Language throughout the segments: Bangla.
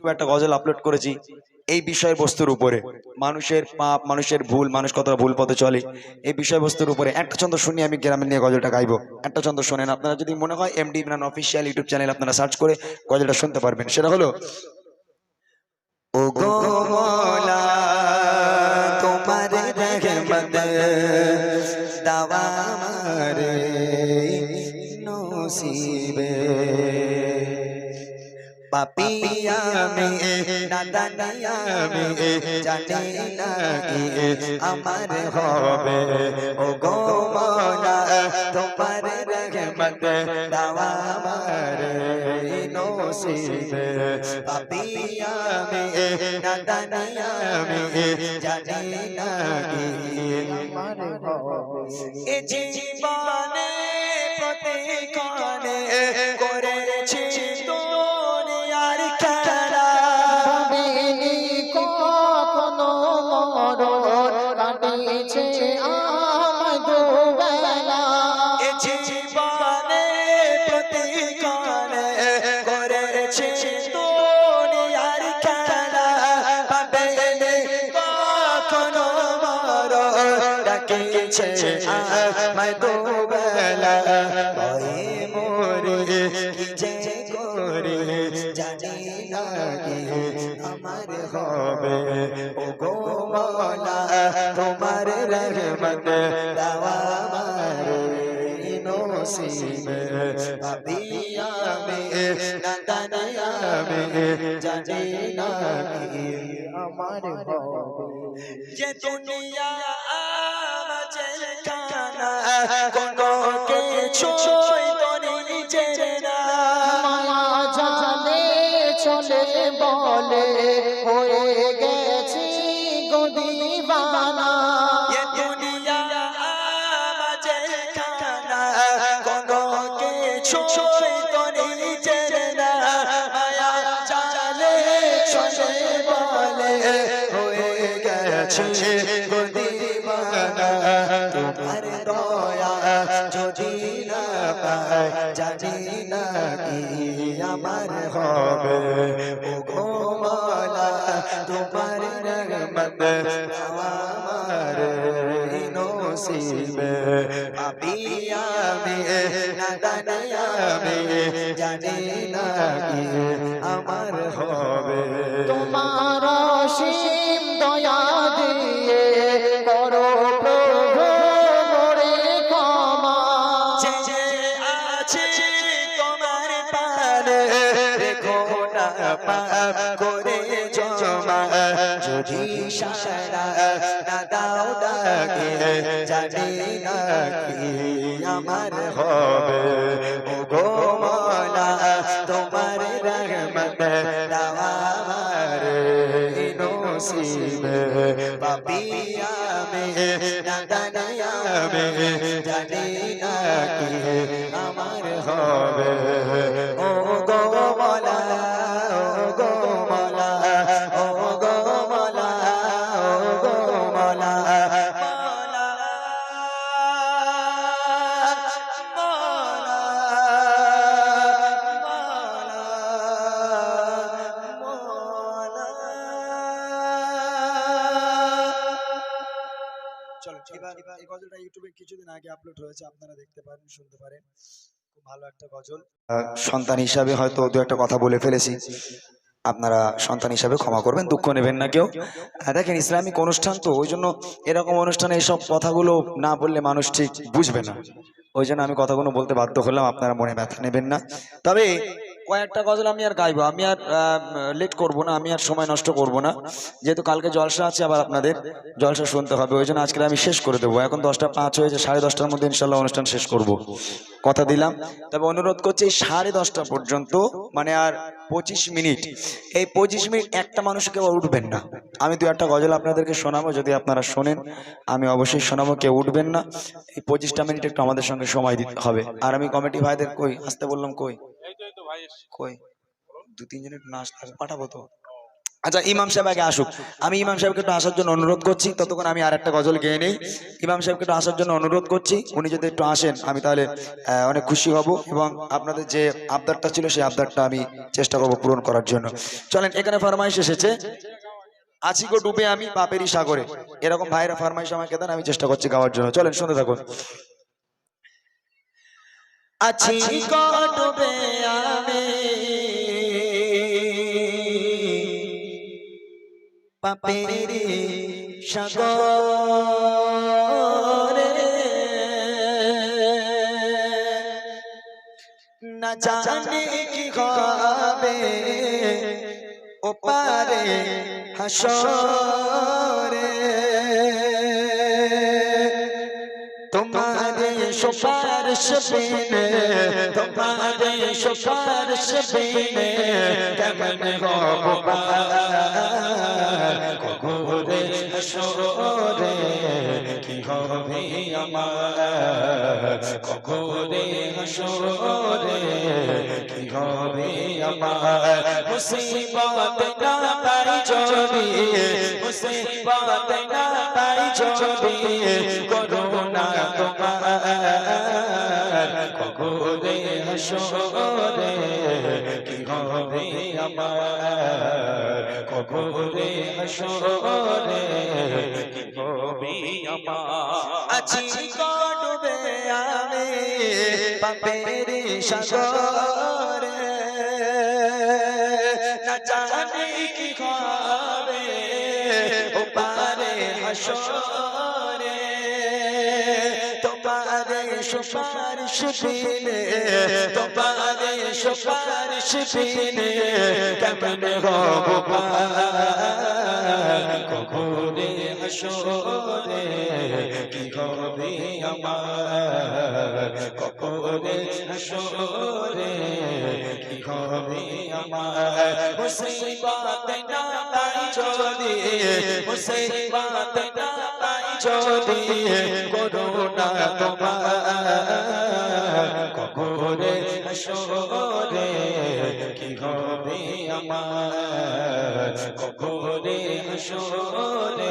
ইউটিউবে একটা গজল আপলোড করেছি এই বিষয়বস্তুর উপরে। মানুষের পাপ, মানুষের ভুল, মানুষ কতটা ভুল পথে চলে, এই বিষয়বস্তুর উপরে। একটা ছন্দ শুনি আমি গ্রামের নিয়ে গজলটা গাইবো। একটা ছন্দ শোনেন। আপনারা যদি মনে হয় MD Imran official YouTube channel আপনারা সার্চ করে গজলটা শুনতে পারবেন। সেটা হলো ও নসিবে। পাপিয়া মে নাদানিয়া মে জানি না আমার হবে ও গো মৌলা তোমার রহমত দাওয়া মারে নসিবে পাপিয়া মে নাদানিয়া মে জানি না আমার হবে এ জীবনে প্রতিক্ষণে করেছি ডাকিছে আমায় দুবেলা ভয়ে মোরে যে করে জানি না কি আমার হবে। ও গো মৌলা তোমার রহমত দাওয়া আমার হবে। যে দুনিয়া খানা কোনো কিছু নিজে না। মায়া জানে চলে বলে হয়ে গেছি গদিবানা ये জানি কি আমার হবে ও গো মালা, তোমার রহমত আমার নসিবে। পাপিয়া মে নাদানিয়া মে জানি না কি আমার হবে যদি সারা না দাও ডাকে জানি না কি আমার হবে ও গো মৌলা তোমার রহমত নসিবে পাপিয়া মে নাদানিয়া মে জানি আমার হবে ও গো আগে আপলোড হয়েছে আপনারা দেখতে পারেন শুনতে পারেন। খুব ভালো একটা গজল। সন্তান হিসাবে হয়তো দু একটা কথা বলে ফেলেছি। আপনারা সন্তান হিসাবে ক্ষমা করবেন দুঃখ নেবেন না কেউ। হ্যাঁ, দেখেন ইসলামিক অনুষ্ঠান তো ওই জন্য এরকম অনুষ্ঠানে এইসব কথাগুলো না বললে মানুষ ঠিক বুঝবে না। ওই জন্য আমি কথাগুলো বলতে বাধ্য হলাম আপনারা মনে ব্যথা নেবেন না। তবে কয়েকটা গজল আমি আর গাইবো, আমি আর লেট করব না, আমি আর সময় নষ্ট করব না। যেহেতু কালকে জলসা আছে আবার আপনাদের, জলসা শুনতে হবে, ওই জন্য আজকে আমি শেষ করে দেবো। এখন দশটা পাঁচ হয়েছে, সাড়ে দশটার মধ্যে ইনশাল্লাহ অনুষ্ঠান শেষ করব। কথা দিলাম। তবে অনুরোধ করছি এই সাড়ে দশটা পর্যন্ত মানে আর পঁচিশ মিনিট। এই পঁচিশ মিনিট একটা মানুষ কেউ উঠবেন না। আমি দু একটা গজল আপনাদেরকে শোনাবো, যদি আপনারা শোনেন, আমি অবশ্যই শোনাবো, কেউ উঠবেন না। এই পঁচিশটা মিনিট একটু আমাদের সঙ্গে সময় দিতে হবে। আর আমি কমিটি ভাইদের কই? আসতে বললাম কই? কই? দু তিনজনের নাচ পাঠাবো তো? আচ্ছা ইমাম সাহেব আগে আসুক। আমি ইমাম সাহেবকে একটু আসার জন্য অনুরোধ করছি ততক্ষণ আমি আর একটা গজল গেয়ে নেই। ইমাম সাহেবকে একটু আসার জন্য অনুরোধ করছি উনি যদি একটু আসেন আমি তাহলে অনেক খুশি হব এবং আপনাদের যে আবদারটা ছিল সেই আবদারটা আমি চেষ্টা করব পূরণ করার জন্য। চলেন এখানে ফরমাইশ এসেছে। আছি গো ডুবে আমি বাপেরই সাগরে। এরকম ভাইরা ফরমাইশ আমাকে দেন আমি চেষ্টা করছি গাওয়ার জন্য। চলেন শুনতে থাকুন। আছি ডুবে আমি পাপেরি সাগরে। না জানি কি হবে। ওপারে হাসরে। সুপারিশ বিনে তোমারে সুপারিশ বিনে কেমন হব কবরে হাসরে কি হবে আমার কবরে হাসরে, কি হবে আমার? মুসিবত না তাই চলি মুসিবত না তাই চলি করোনা তোমার কবরে হাসরে, কি হবে আমার? কবরে হাসরে, কি হবে আমার? আছি ডুবে আমি পাপের সাগরে। না জানি কি হবে, ও পারে হাসরে। সুপারিশ বিনে তোমারে সুপারিশ তসবিনে কেমনে হব কখনে আসরে কি হবে আমার কখনে আসরে কি হবে আমার মুসিবত না তাই চলি মুসিবত না তাই চলি করুণা তোমার কখনে আসরে কি হবে আমার? কবরে হাসরে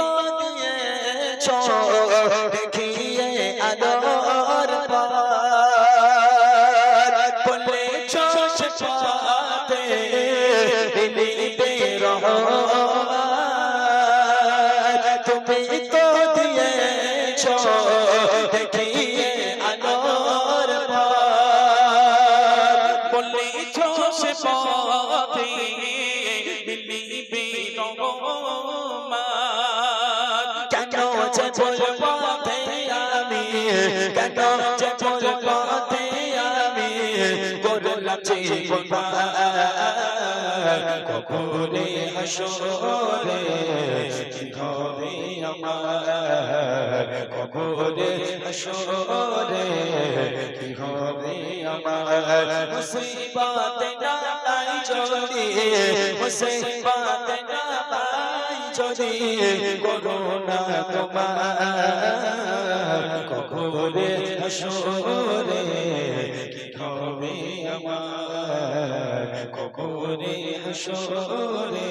তো দিয়েছ দেখিয়ে আলোর বলেছ সাথে নিতে রহ তুমি তো দিয়েছ দেখিয়ে আলোর বলেছ সে পথে বিলি বিল চল পথে আমি কেন চল পথে আমি করলাছি কখনে হাসরে ধরে আমার কখনে হাসরে কি হবে আমার মুসিবত না নাই চলে মুসিবত না যদি করোনা তোমার, কখনে হাসরে কি হবে আমার? কখনে হাসরে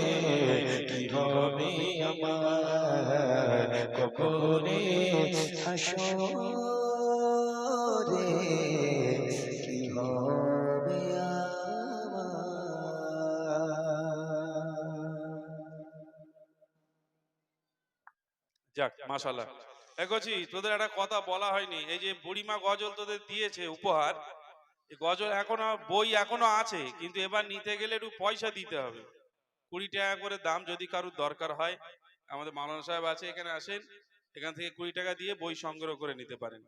কি হবে আমার? কখনে হাসরে যাক মাশাল্লাহ এগোছি তোদের একটা কথা বলা হয়নি, এই যে বুড়িমা গজল তোদের দিয়েছে উপহার গজল এখনও, বই এখনও আছে, কিন্তু এবার নিতে গেলে একটু পয়সা দিতে হবে। কুড়ি টাকা করে দাম যদি কারোর দরকার হয়, আমাদের মাওলানা সাহেব আছে, এখানে আসেন, এখান থেকে কুড়ি টাকা দিয়ে বই সংগ্রহ করে নিতে পারেন।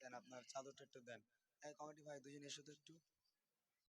দেন আপনার চাদরটা একটু দেন। কমিটি ভাই, দুজন এসো তো একটু।